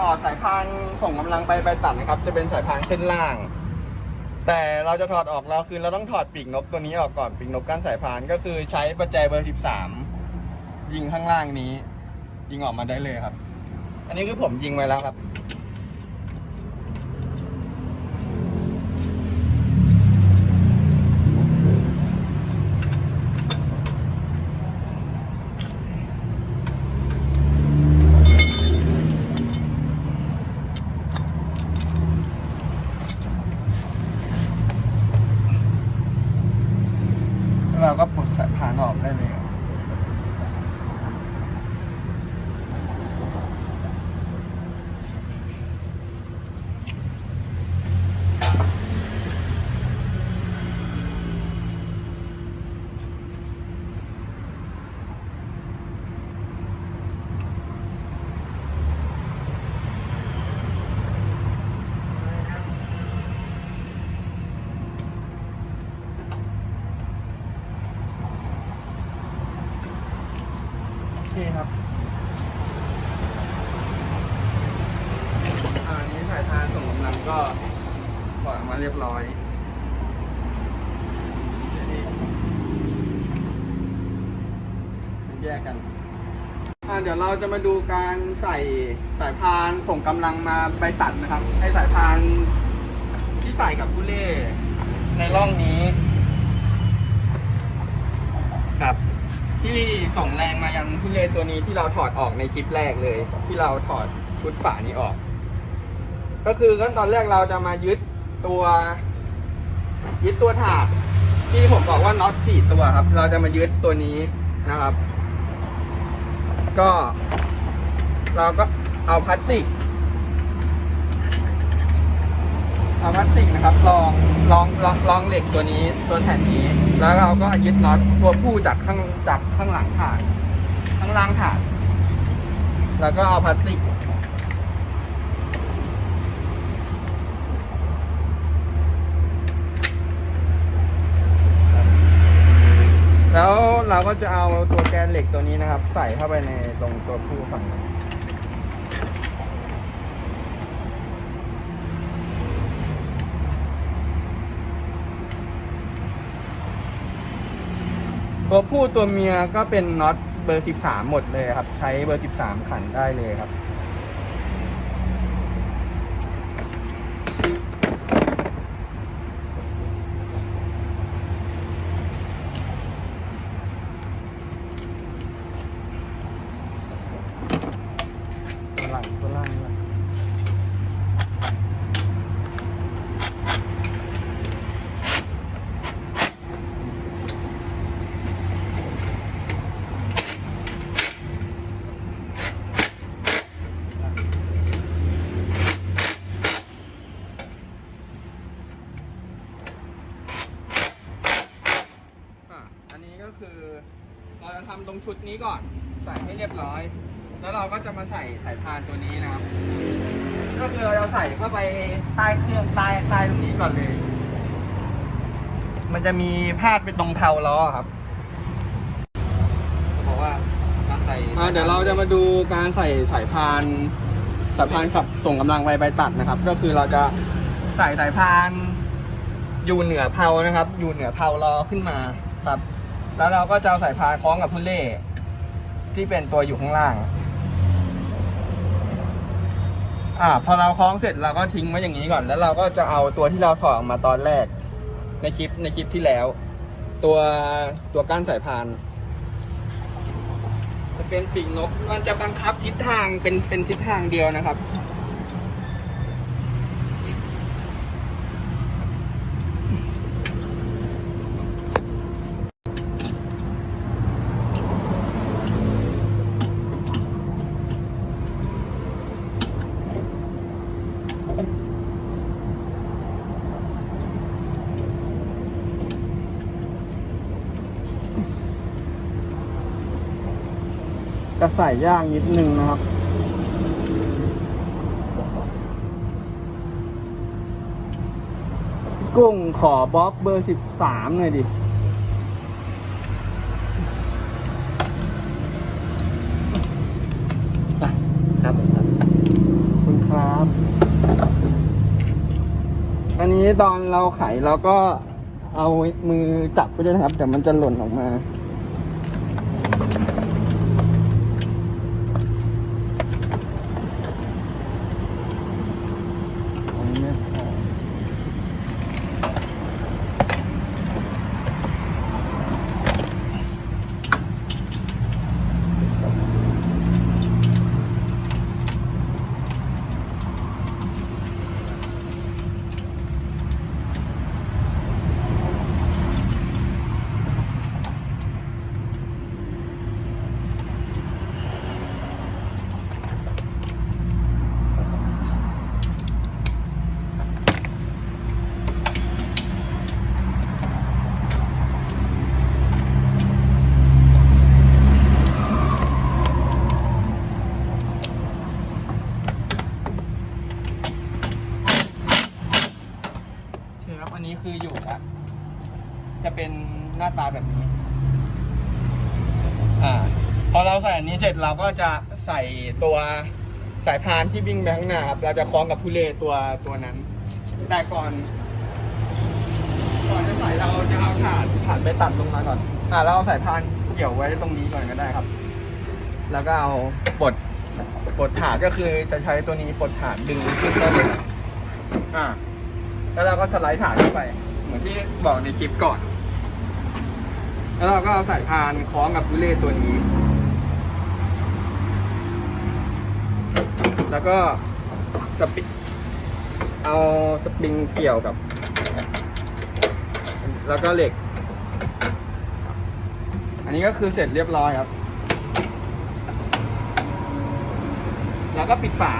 ถอดสายพานส่งกำลังไปไปตัดนะครับ จะเป็นสายพานเส้นล่าง แต่เราจะถอดออกเราคือเราต้องถอดปีกนกตัวนี้ออกก่อนปีกนกก้านสายพานก็คือใช้ประแจเบอร์ 13 ยิงข้างล่างนี้ ยิงออกมาได้เลยครับ อันนี้คือผมยิงไว้แล้วครับ เราก็ปลดสายพานออกได้เลย ครับอันนี้สายพานส่งกำลังก็ปล่อยมาเรียบร้อยแยกกันเดี๋ยวเราจะมาดูการใส่สายพานส่งกำลังมาไปตัดนะครับไอสายพานที่ใส่กับผู้เล่ในร่องนี้ ครับ ที่ส่งแรงมายังผู้เลตัวนี้ที่เราถอดออกในคลิปแรกเลย ที่เราถอดชุดฝานี้ออก ก็คือขั้นตอนแรกเราจะมายึดตัว ยึดตัวถาดที่ผมบอกว่าน็อตสี่ตัวครับ เราจะมายึดตัวนี้นะครับ ก็ เราก็เอาพลาสติก เอาพลาสติกนะครับลองลองลองลองเหล็กตัวนี้ตัวแผ่นนี้ แล้วเราก็ยึดน็อตตัวผู้จากข้างจากข้างหลังถาดข้างล่างถาดแล้วก็เอาพลาสติกแล้วเราก็จะเอาตัวแกนเหล็กตัวนี้นะครับ ใส่เข้าไปในตรงตัวผู้ฝั่งนี้ ตัวผู้ตัวเมียก็เป็นน็อตเบอร์ 13 หมดเลยครับ ใช้เบอร์ 13 ขันได้เลยครับ ตัวหลังตัวล่างด้วยอะอันนี้ก็ คือ เราจะทำตรงชุดนี้ก่อน ใส่ให้เรียบร้อย แล้วเราก็จะมาใส่สายพานตัวนี้นะครับ ก็คือเราจะใส่เข้าไปใต้เครื่องใต้ใต้ตรงนี้ก่อนเลย มันจะมีพาดไปตรงเพลาล้อครับบอกว่าการใส่อ่าเดี๋ยวเราจะมาดูการใส่สายพานสายพานขับส่งกำลังไปใบตัดนะครับ ก็คือเราจะใส่สายพานอยู่เหนือเพลานะครับ อยู่เหนือเพลาล้อขึ้นมาครับ แล้วเราก็จะเอาสายพานคล้องกับพุ่นเล่ที่เป็นตัวอยู่ข้างล่าง อ่า พอเราคล้องเสร็จเราก็ทิ้งไว้อย่างนี้ก่อน แล้วเราก็จะเอาตัวที่เราถอดออกมาตอนแรก ในคลิปในคลิปที่แล้ว ตัวตัวก้านสายพานจะเป็นปีกนก มันจะบังคับทิศทางเป็นเป็นทิศทางเดียวนะครับ จะใส่ย่างนิดนึงนะครับ กุ้งขอบ๊อบเบอร์สิบสามหน่อยดิครับครับคุณอันนี้ตอนเราไขเราก็เอามือจับไปด้วยนะครับเดี๋ยวมันจะหล่นออกมา อันนี้ไม่พอโอเคครับ อันนี้คืออยู่แล้ว จะเป็นหน้าตาแบบนี้ อ่า พอเราใส่อันนี้เสร็จเราก็จะใส่ตัวสายพานที่วิ่งไปข้างหน้าครับ เราจะคล้องกับผู้เลตัวตัวนั้น แต่ก่อน ก่อนจะใส่เราจะเอาถานถ่านไปตัดลงมาก่อน อ่าเราเอาสายพานเกี่ยวไว้ตรงนี้ก่อนก็ได้ครับ แล้วก็เอาปลดปลดถานก็คือจะใช้ตัวนี้ปลดถานดึงขึ้นได้เลยอ่า แล้วเราก็สไลด์ถานเข้าไป เหมือนที่บอกในคลิปก่อน แล้วเราก็เอาสายพานคล้องกับทุเรศตัวนี้ แล้วก็สปริงเอาสปริงเกี่ยวกับ แล้วก็เหล็ก อันนี้ก็คือเสร็จเรียบร้อยครับ แล้วก็ปิดฝา